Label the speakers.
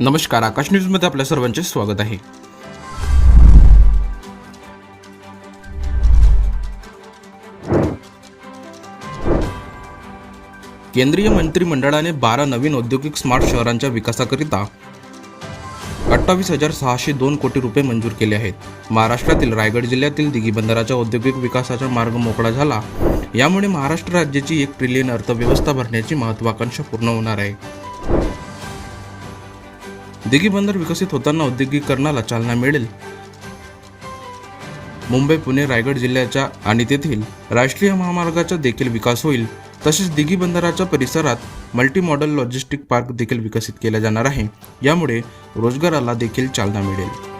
Speaker 1: नमस्कार आकाश न्यूजमध्ये आपल्या सर्वांचे स्वागत आहे. केंद्रीय मंत्रिमंडळाने बारा नवीन औद्योगिक स्मार्ट शहरांच्या विकासाकरिता अठ्ठावीस हजार सहाशे दोन कोटी रुपये मंजूर केले आहेत. महाराष्ट्रातील रायगड जिल्ह्यातील दिघी बंदराच्या औद्योगिक विकासाचा मार्ग मोकळा झाला. यामुळे महाराष्ट्र राज्याची एक ट्रिलियन अर्थव्यवस्था भरण्याची महत्वाकांक्षा पूर्ण होणार आहे. दिघी बंदर विकसित होताना औद्योगिकरणाला चालना मिळेल. मुंबई पुणे रायगड जिल्ह्याच्या आणि तेथील राष्ट्रीय महामार्गाचा देखील विकास होईल. तसेच दिघी बंदराच्या परिसरात मल्टी मॉडेल लॉजिस्टिक पार्क देखील विकसित केला जाणार आहे. यामुळे रोजगाराला देखील चालना मिळेल.